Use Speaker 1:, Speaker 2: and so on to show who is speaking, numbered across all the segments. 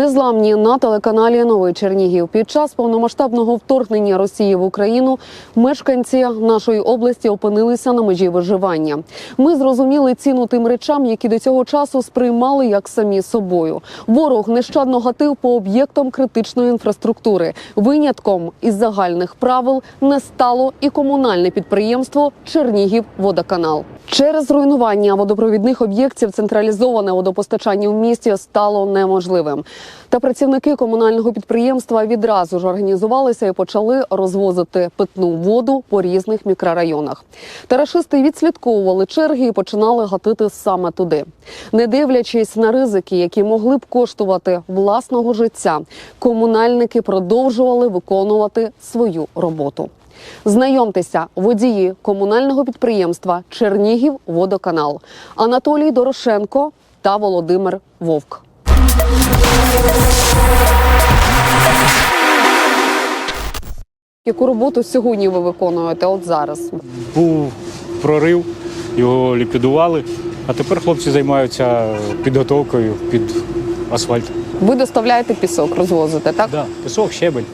Speaker 1: Незламні на телеканалі Новий Чернігів. Під час повномасштабного вторгнення Росії в Україну мешканці нашої області опинилися на межі виживання. Ми зрозуміли ціну тим речам, які до цього часу сприймали як самі собою. Ворог нещадно гатив по об'єктам критичної інфраструктури. Винятком із загальних правил не стало і комунальне підприємство Чернігів Водоканал. Через руйнування водопровідних об'єктів централізоване водопостачання в місті стало неможливим. Та працівники комунального підприємства відразу ж організувалися і почали розвозити питну воду по різних мікрорайонах. Тарашисти відслідковували черги і починали гатити саме туди, не дивлячись на ризики, які могли б коштувати власного життя. Комунальники продовжували виконувати свою роботу. Знайомтеся, водії комунального підприємства Чернігів Водоканал Анатолій Дорошенко та Володимир Вовк. Яку роботу сьогодні ви виконуєте? От зараз
Speaker 2: Був прорив, його ліквідували, а тепер хлопці займаються підготовкою під асфальт.
Speaker 1: ви доставляєте пісок, розвозите, так?
Speaker 2: Да, пісок, щебень,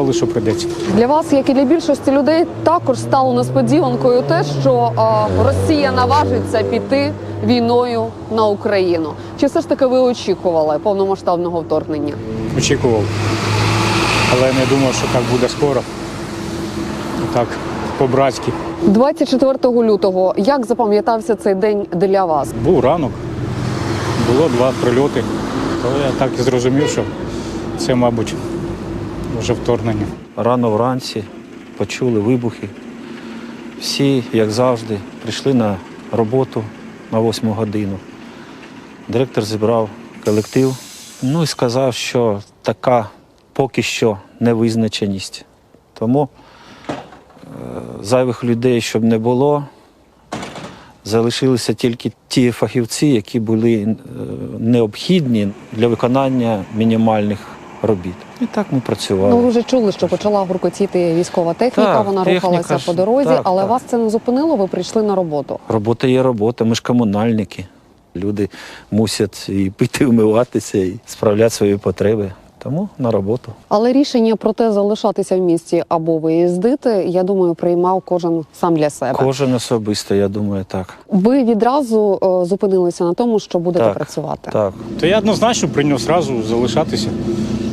Speaker 2: коли що прийдеться.
Speaker 1: Для вас, як і для більшості людей, також стало несподіванкою те, що а, Росія наважиться піти війною на Україну. Чи все ж таки ви очікували повномасштабного вторгнення?
Speaker 2: Очікував. Але не думав, що так буде скоро. Так, по-братськи.
Speaker 1: 24 лютого. Як запам'ятався цей день для вас?
Speaker 2: Був ранок, було два прильоти. Але я так і зрозумів, що це, мабуть, вже вторгнення.
Speaker 3: Рано вранці почули вибухи. Всі, як завжди, прийшли на роботу на 8 годину. Директор зібрав колектив, ну і сказав, що така поки що невизначеність. Тому е, зайвих людей, щоб не було, залишилися тільки ті фахівці, які були е, необхідні для виконання мінімальних робіт. І так ми працювали.
Speaker 1: Ну ви вже чули, що почала гуркотіти військова техніка.
Speaker 3: Так,
Speaker 1: вона
Speaker 3: техніка
Speaker 1: рухалася по дорозі,
Speaker 3: так,
Speaker 1: але
Speaker 3: так.
Speaker 1: вас це не зупинило. Ви прийшли на роботу.
Speaker 3: Робота є робота, ми ж комунальники. Люди мусять і пити, вмиватися, і справляти свої потреби. Тому на роботу.
Speaker 1: Але рішення про те, залишатися в місті або виїздити, я думаю, приймав кожен сам для себе.
Speaker 3: Кожен особисто, я думаю, так.
Speaker 1: Ви відразу е, зупинилися на тому, що будете
Speaker 3: Так,
Speaker 1: працювати.
Speaker 3: Так.
Speaker 2: То я однозначно прийняв зразу залишатися,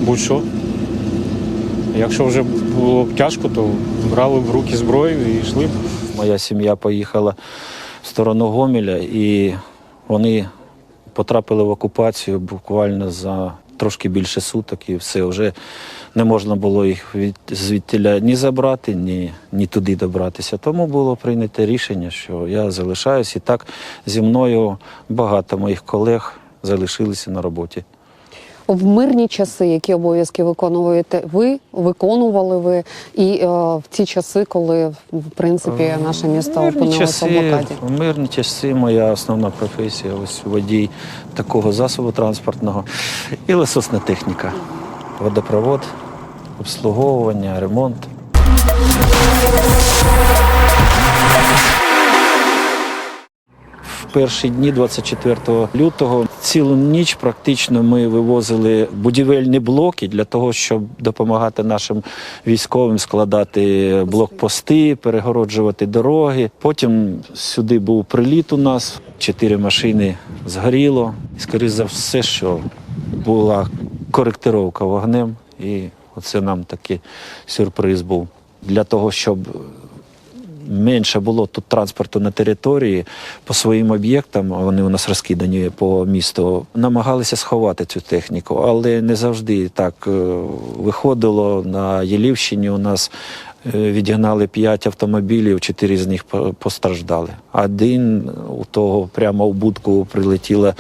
Speaker 2: будь-що. Якщо вже було б тяжко, то брали в руки зброю і йшли б.
Speaker 3: Моя сім'я поїхала в сторону Гомеля, і вони потрапили в окупацію буквально за трошки більше суток, і все вже не можна було їх від звідтіля ні забрати, ні, ні туди добратися. Тому було прийнято рішення, що я залишаюсь, і так зі мною багато моїх колег залишилися на роботі.
Speaker 1: В мирні часи, які обов'язки виконуєте, ви виконували ви і е, в ті часи, коли в принципі наше місто
Speaker 3: Мирні
Speaker 1: опинилося в блокаді.
Speaker 3: в мирні часи моя основна професія ось водій такого засобу транспортного і лесосна техніка, водопровод, обслуговування, ремонт. Перші дні 24 лютого цілу ніч практично ми вивозили будівельні блоки для того, щоб допомагати нашим військовим складати блокпости, перегороджувати дороги. Потім сюди був приліт у нас, чотири машини згоріло. Скоріше за все, що була коректировка вогнем, і оце нам такий сюрприз був. Для того, щоб менше було тут транспорту на території по своїм об'єктам, вони у нас розкидані по місту, намагалися сховати цю техніку, але не завжди так е, виходило. На Єлівщині у нас е, відігнали п'ять автомобілів, чотири з них постраждали. Один у того прямо в будку прилетіло,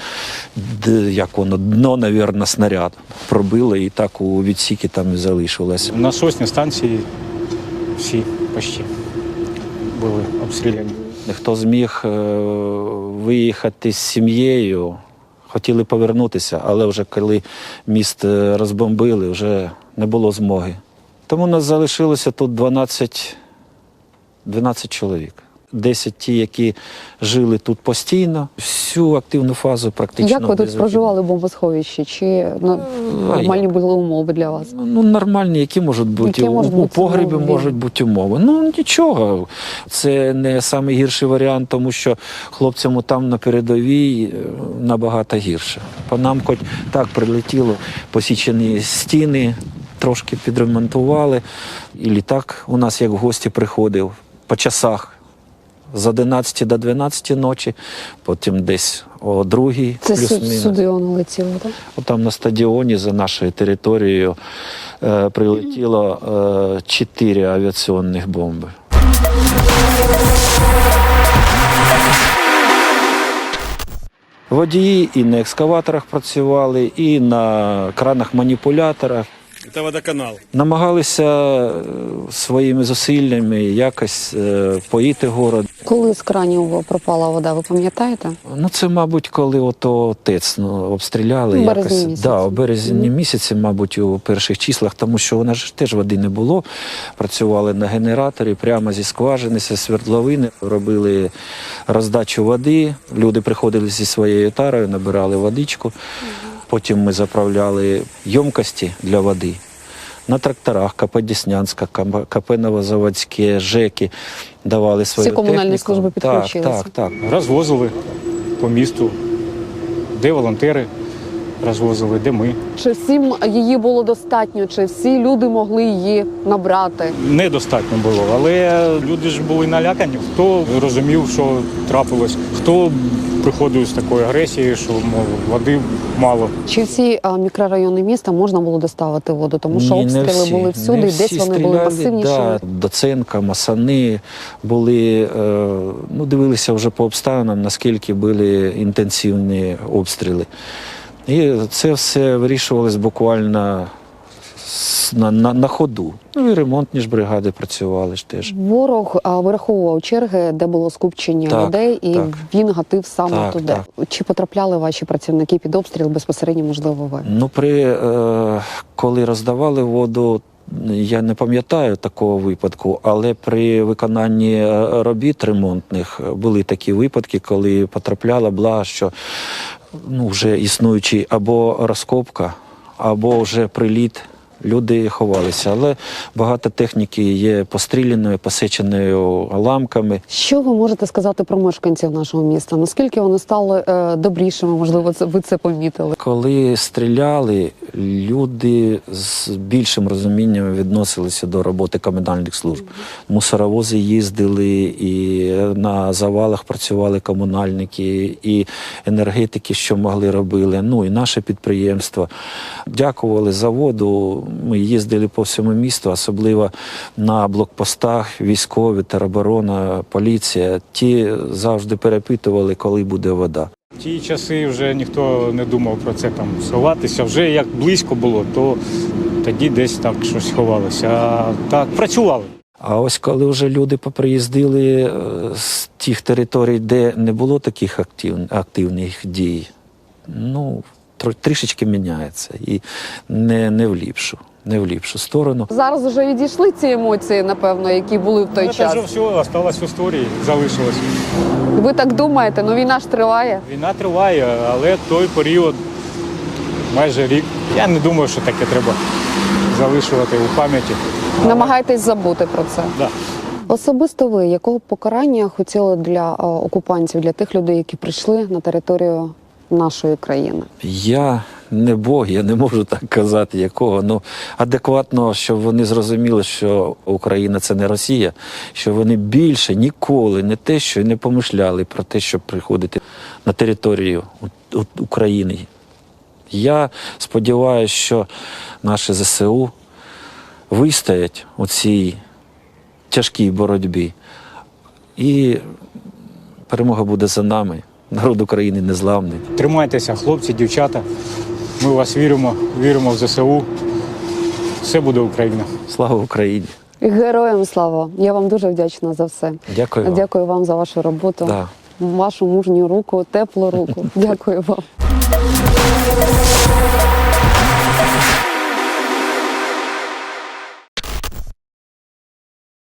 Speaker 3: як воно, дно, навірно, снаряд. Пробило і так у відсіки там залишилось.
Speaker 2: Насосні станції всі почти були обстріляні.
Speaker 3: Хто зміг е, виїхати з сім'єю, хотіли повернутися, але вже коли міст е, розбомбили, вже не було змоги. Тому нас залишилося тут 12, 12 чоловік. 10 ті, які жили тут постійно. Всю активну фазу практично.
Speaker 1: Як ви тут проживали в бомбосховищі? Чи ну, нормальні були умови для вас?
Speaker 3: Ну, нормальні, які можуть бути
Speaker 1: Які
Speaker 3: у,
Speaker 1: можуть
Speaker 3: у погребі
Speaker 1: умови?
Speaker 3: можуть бути умови. Ну нічого. Це не найгірший варіант, тому що хлопцям там на передовій е, набагато гірше. По нам, хоч так прилетіло, посічені стіни, трошки підремонтували. І літак у нас як в гості приходив по часах. З 11 до 12 ночі, потім десь о другій,
Speaker 1: Це
Speaker 3: плюс-мінус.
Speaker 1: сюди летіло, так?
Speaker 3: Там на стадіоні за нашою територією е, прилетіло е, чотири авіаційних бомби. Водії і на екскаваторах працювали, і на кранах-маніпуляторах.
Speaker 4: Это водоканал.
Speaker 3: Намагалися е, своїми зусиллями якось е, поїти город.
Speaker 1: Коли з кранів пропала вода, ви пам'ятаєте?
Speaker 3: Ну, це, мабуть, коли ото ТЕЦ ну, обстріляли
Speaker 1: березні
Speaker 3: якось.
Speaker 1: місяці.
Speaker 3: Да, у березні місяці, мабуть, у перших числах, тому що у нас ж теж води не було. Працювали на генераторі прямо зі скважини, зі свердловини, робили роздачу води. Люди приходили зі своєю тарою, набирали водичку. Потім ми заправляли ємкості для води. На тракторах КП Деснянська, КП Новозаводське, ЖЕКи давали свою
Speaker 1: комунальні
Speaker 3: техніку.
Speaker 1: служби
Speaker 3: Так, так, так.
Speaker 2: Розвозили по місту, де волонтери розвозили, де ми.
Speaker 1: Чи всім її було достатньо? Чи всі люди могли її набрати?
Speaker 2: Недостатньо було, але люди ж були налякані. Хто розумів, що трапилось, хто приходив з такою агресією, що мов, води мало.
Speaker 1: Чи всі а, мікрорайони міста можна було доставити воду? Тому що
Speaker 3: Ні, не
Speaker 1: обстріли
Speaker 3: всі.
Speaker 1: були всюди,
Speaker 3: Не
Speaker 1: і десь
Speaker 3: всі
Speaker 1: вони були
Speaker 3: стріляли,
Speaker 1: масивнішими.
Speaker 3: Да, Доценка, Масани були, е, ну, дивилися вже по обставинам, наскільки були інтенсивні обстріли. І це все вирішувалось буквально на, на, на ходу. Ну і ремонтні ж бригади працювали ж теж.
Speaker 1: Ворог а, вираховував черги, де було скупчення
Speaker 3: Так,
Speaker 1: людей, і
Speaker 3: так.
Speaker 1: він гатив саме
Speaker 3: Так,
Speaker 1: туди. Чи потрапляли ваші працівники під обстріл безпосередньо, можливо, ви?
Speaker 3: Ну, при, е, коли роздавали воду, я не пам'ятаю такого випадку, але при виконанні е, робіт ремонтних були такі випадки, коли потрапляла бла, що ну, вже існуючий або розкопка, або вже приліт. Люди ховалися, але багато техніки є постріляною, посеченою ламками.
Speaker 1: Що ви можете сказати про мешканців нашого міста? Наскільки вони стали е, добрішими? Можливо, це ви це помітили?
Speaker 3: Коли стріляли, люди з більшим розумінням відносилися до роботи комунальних служб. Мусоровози їздили, і на завалах працювали комунальники, і енергетики, що могли робили. Ну і наше підприємство. Дякували заводу. Ми їздили по всьому місту, особливо на блокпостах, військові, тероборона, поліція. Ті завжди перепитували, коли буде вода.
Speaker 2: В ті часи вже ніхто не думав про це там сховатися. Вже як близько було, то тоді десь так щось ховалося. А так працювали.
Speaker 3: А ось коли вже люди поприїздили е, з тих територій, де не було таких активних дій, ну трішечки міняється і не, не в ліпшу, не в ліпшу сторону.
Speaker 1: Зараз вже відійшли ці емоції, напевно, які були в той
Speaker 2: Ну, Це
Speaker 1: час.
Speaker 2: вже все осталось в історії, залишилось.
Speaker 1: Ви так думаєте? Ну війна ж триває.
Speaker 2: Війна триває, але той період майже рік. Я не думаю, що таке треба залишувати у пам'яті.
Speaker 1: Намагайтесь забути про це.
Speaker 2: Да.
Speaker 1: Особисто ви якого покарання хотіли для е, окупантів, для тих людей, які прийшли на територію нашої країни?
Speaker 3: Я не Бог, я не можу так казати, якого. Ну адекватно, щоб вони зрозуміли, що Україна це не Росія, що вони більше ніколи не те, що не помишляли про те, щоб приходити на територію України. Я сподіваюся, що наші ЗСУ вистоять у цій тяжкій боротьбі. І перемога буде за нами. Народ України незламний.
Speaker 2: Тримайтеся, хлопці, дівчата. Ми в вас віримо, віримо в ЗСУ. Все буде Україна.
Speaker 3: Слава Україні!
Speaker 1: Героям слава! Я вам дуже вдячна за все.
Speaker 3: Дякую вам.
Speaker 1: Дякую вам за вашу роботу,
Speaker 3: Да.
Speaker 1: вашу мужню руку, теплу руку. Дякую вам.